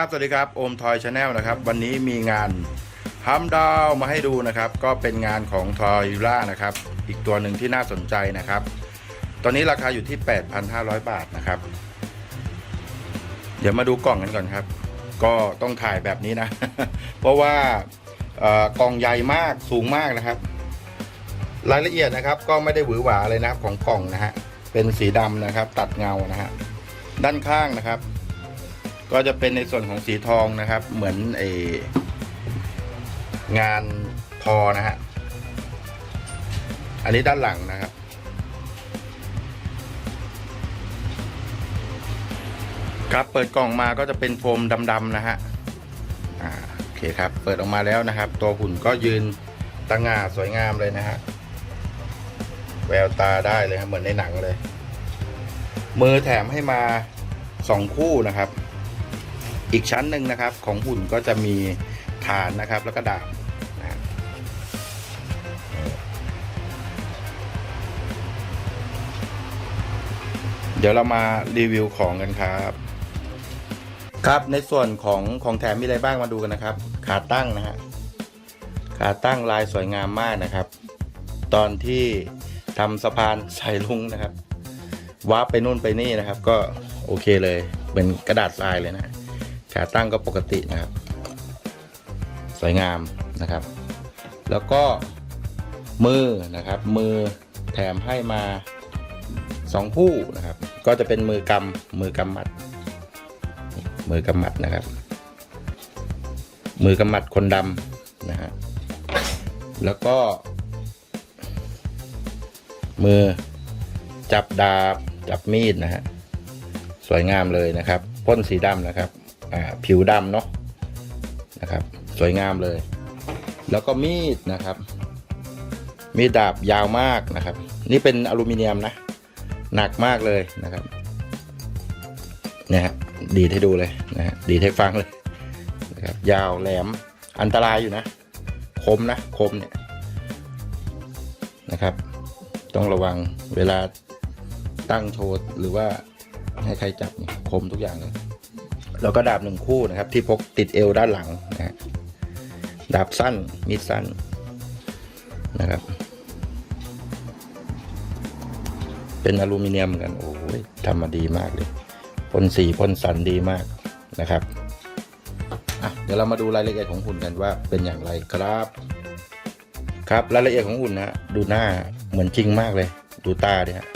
ครับสวัสดีครับโอมทอยชาแนลนะครับวันนี้มีงานฮัมดาวมาให้ดูนะครับ ก็เป็นงานของทอยยูล่านะครับ อีกตัวหนึ่งที่น่าสนใจนะครับ ตอนนี้ราคาอยู่ที่ 8,500 บาทนะครับ เดี๋ยวมาดูกล่องกันก่อนครับ ก็ต้องถ่ายแบบนี้นะ เพราะว่ากล่องใหญ่มากสูงมากนะครับ รายละเอียดนะครับ ก็ไม่ได้หวือหวาเลยนะครับของกล่องนะฮะเป็นสีดำนะครับ ตัดเงานะฮะด้านข้างนะครับ ก็จะเป็นในส่วนของสีทองนะครับ เหมือนไองานทอนะฮะอันนี้ด้านหลังนะครับ ครับเปิดกล่องมาก็จะเป็นโฟมดำๆนะฮะอ่าโอเคครับ เปิดออกมาแล้วนะครับ ตัวหุ่นก็ยืนตั้งงาสวยงามเลยนะฮะแววตาได้เลยครับเหมือนในหนังเลย มือแถมให้มาสองคู่นะครับ อีกชั้นหนึ่งนะครับของหุ่นก็จะมีฐานนะครับแล้วก็ดาบนะเดี๋ยวเรามารีวิวของกันครับ ครับในส่วนของของแถมมีอะไรบ้างมาดูกันนะครับ ขาตั้งนะฮะขาตั้งลายสวยงามมากนะครับ ตอนที่ทำสะพานใส่ลุงนะครับวาร์ปไปนู่นไปนี่นะครับ ก็โอเคเลยเป็นกระดาษทรายเลยนะ ขาตั้งก็ปกตินะครับ สวยงามนะครับ แล้วก็มือนะครับ มือแถมให้มาสองคู่นะครับ ก็จะเป็นมือกำมือกำมัด มือกำมัดนะครับ มือกำมัดคนดำนะฮะแล้วก็ มือจับดาบจับมีดนะฮะสวยงามเลยนะครับพ่นสีดำนะครับ ผิวดำเนาะนะครับ สวยงามเลย แล้วก็มีดนะครับ มีดดาบยาวมากนะครับ นี่เป็นอลูมิเนียมนะ หนักมากเลยนะครับเนี่ยฮะดีให้ดูเลยนะฮะดีให้ฟังเลยนะครับยาวแหลมอันตรายอยู่นะ คมนะคมเนี่ยนะครับ ต้องระวังเวลาตั้งโชว์หรือว่าให้ใครจับเนี่ยคมทุกอย่างเลย แล้วก็ดาบหนึ่งคู่นะครับ ที่พกติดเอวด้านหลังนะดาบสั้นมีดสั้นนะครับ เป็นอลูมิเนียมกันโอ้ยทำมาดีมากเลยพ่นสีพ่นสันดีมากนะครับเดี๋ยวเรามาดูรายละเอียดของหุ่นกันว่าเป็นอย่างไรครับ ครับรายละเอียดของหุ่นนะฮะดูหน้าเหมือนจริงมากเลย ดูตาดิฮะ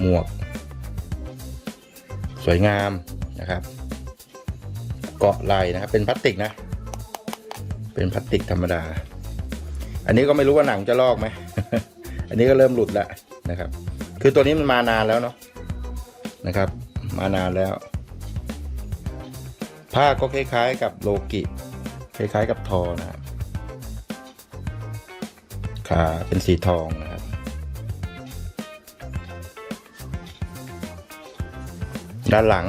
หมวก สวยงาม นะครับ เกาะไหลนะครับ เป็นพลาสติกนะ เป็นพลาสติกธรรมดา อันนี้ก็ไม่รู้ว่าหนังจะลอกไหม อันนี้ก็เริ่มหลุดแล้วนะครับ คือตัวนี้มันมานานแล้วเนาะนะครับ มานานแล้ว ผ้าก็คล้ายๆ กับโลกิคล้ายๆ กับทอนะครับขาเป็นสีทองนะครับ ด้านหลัง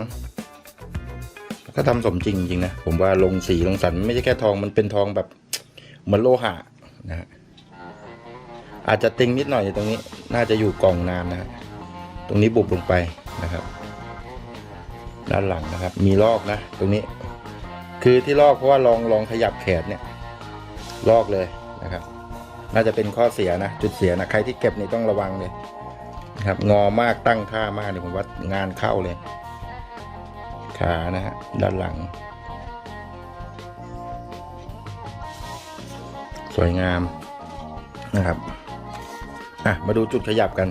ก็ทำสมจริงจริงนะ ผมว่าลงสีลงสันไม่ใช่แค่ทองมันเป็นทองแบบเหมือนโลหะนะฮะอาจจะติงนิดหน่อยตรงนี้ น่าจะอยู่กล่องนานนะตรงนี้บุบลงไปนะครับ ด้านหลังนะครับ มีลอกนะ ตรงนี้ คือที่ลอกเพราะว่าลองลองขยับแขนเนี่ย ลอกเลยนะครับ น่าจะเป็นข้อเสียนะ จุดเสียนะ ใครที่เก็บนี่ต้องระวังเลยนะครับ งอมากตั้งค่ามากเนี่ยผมว่างานเข้าเลย ขานะฮะด้านหลัง สวยงามนะครับอะมาดูจุดขยับกัน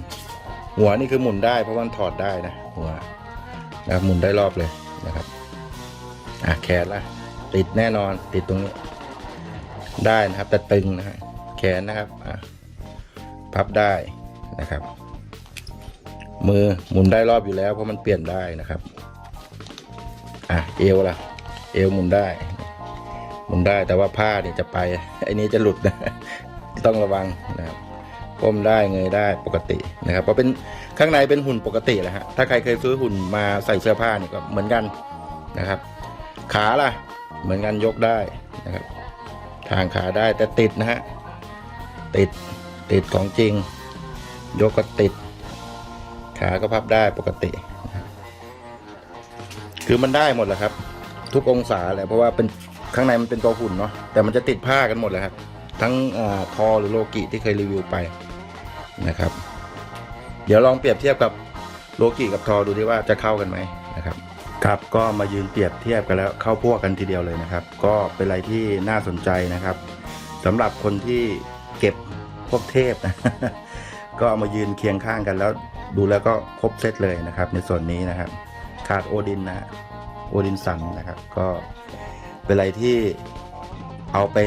หัวนี่คือหมุนได้เพราะว่ามันถอดได้นะหัวนะครับหมุนได้รอบเลยนะครับอะแขนละติดแน่นอนติดตรงนี้ได้นะครับ แต่ตึงนะฮะแขนนะครับอะพับได้นะครับ มือหมุนได้รอบอยู่แล้วเพราะมันเปลี่ยนได้นะครับ อะเอวล่ะ เอวหมุนได้หมุนได้แต่ว่าผ้าเนี่ยจะไปไอ้นี้จะหลุดนะต้องระวังนะครับก้มได้เงยได้ปกตินะครับเพราะเป็นข้างในเป็นหุ่นปกติแหละฮะถ้าใครเคยซื้อหุ่นมาใส่เสื้อผ้าเนี่ยก็เหมือนกันนะครับ ขาล่ะ เหมือนกันยกได้นะครับ ทางขาได้แต่ติดนะฮะติดติดของจริง ยกก็ติด ขาก็พับได้ปกติ คือคือมันได้หมดแหละครับ ทุกองศาแหละเพราะว่าเป็นข้างในมันเป็นตัวหุ่นเนาะแต่มันจะติดผ้ากันหมดเลยครับ ทั้งอทอหรือโลกิที่เคยรีวิวไปนะครับ เดี๋ยวลองเปรียบเทียบกับโลกิกับทอดูดิว่าจะเข้ากันไหมนะครับครับก็มายืนเปรียบเทียบกันแล้วเข้าพวกกันทีเดียวเลยนะครับ ก็เป็นอะไรที่น่าสนใจนะครับสำหรับคนที่เก็บพวกเทพนะก็เอามายืนเคียงข้างกันแล้วดูแล้วก็ครบเซตเลยนะครับ ในส่วนนี้นะครับ ขาดโอดินนะฮะโอดินสันนะครับ ก็เป็นอะไรที่เอาไป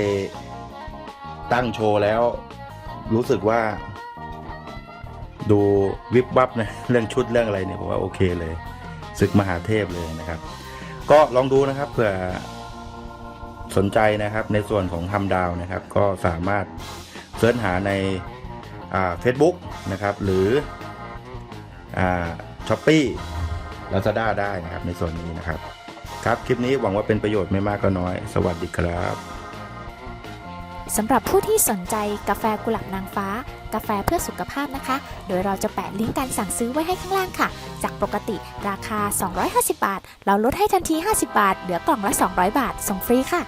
ตั้งโชว์แล้ว รู้สึกว่า ดูวิบวับนะเรื่องชุดเรื่องอะไรเนี่ยผมว่าโอเคเลยศึกมหาเทพเลยนะครับ ก็ลองดูนะครับเผื่อสนใจนะครับในส่วนของทำดาวนะครับ ก็สามารถเสิร์ชหาในเฟซบุ๊กนะครับ หรือช้อปปี้ ลาซาด้าได้นะครับในส่วนนี้นะครับ ครับคลิปนี้หวังว่าเป็นประโยชน์ไม่มากก็น้อย สวัสดีครับสำหรับผู้ที่สนใจกาแฟกุหลาบนางฟ้า กาแฟเพื่อสุขภาพนะคะ โดยเราจะแปะลิงก์การสั่งซื้อไว้ให้ข้างล่างค่ะ จากปกติราคา 250 บาท เราลดให้ทันที 50 บาท เหลือกล่องละ 200 บาท ส่งฟรีค่ะ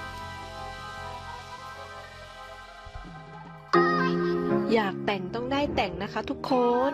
อยากแต่งต้องได้แต่งนะคะทุกคน